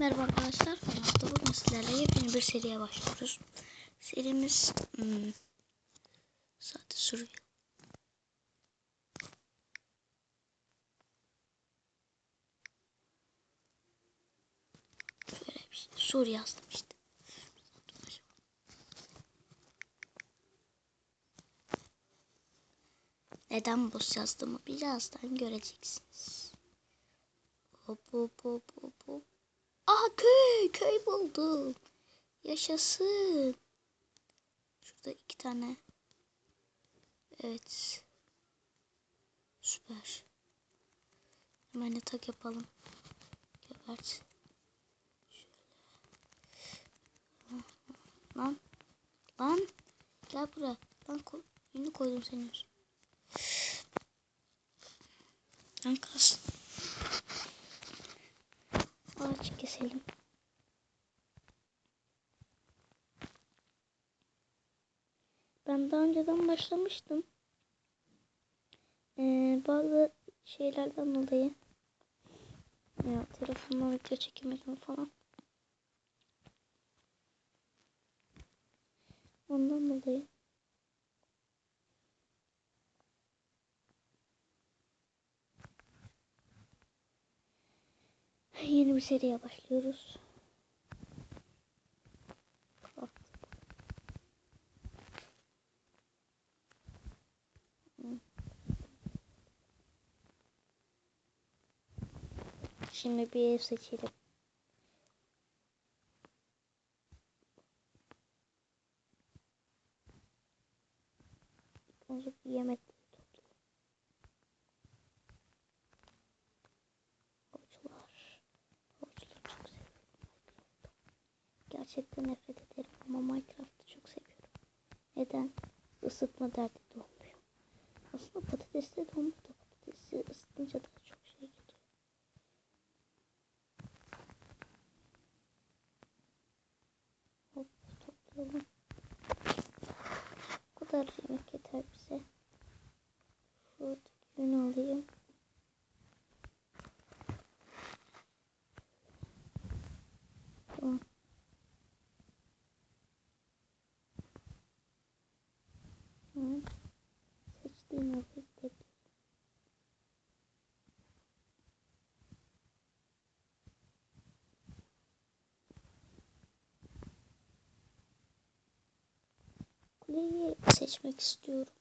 Merhaba arkadaşlar. Ben Hafta bugün sizlerle yepyeni bir seriye başlıyoruz. Serimiz hmm, saati sürüyor. Şöyle bir şey. Sur yazdım işte. Neden boş yazdığımı birazdan göreceksiniz. Hop hop hop hop hop. Aha köy, köy buldum. Yaşasın. Şurada iki tane. Evet. Süper. Hemen yatak yapalım. Gebert. Şöyle. Lan. Lan. Gel buraya. Lan koy. Yünü koydum üstüne. Lan kas. Ağaç keselim. Ben daha önceden başlamıştım. Ee, bazı şeylerden dolayı ya, telefonla video çekemedim falan. Ondan dolayı. Yeni bir seriye başlıyoruz. Şimdi bir ev seçelim. Önce bir yemek toplayalım. Havuçlar. Havuçları çok seviyorum Minecraft'ta. Gerçekten nefret ederim ama Minecraft'ı çok seviyorum. Neden? Isıtma derdi de olmuyor. Aslında patatesle de olmuyor da patatesi ısıtınca daha çok şey geliyor. Hop toplayalım. Bu kadar yemek yeter bize. Şuradaki yünü alayım. Seçmek istiyorum.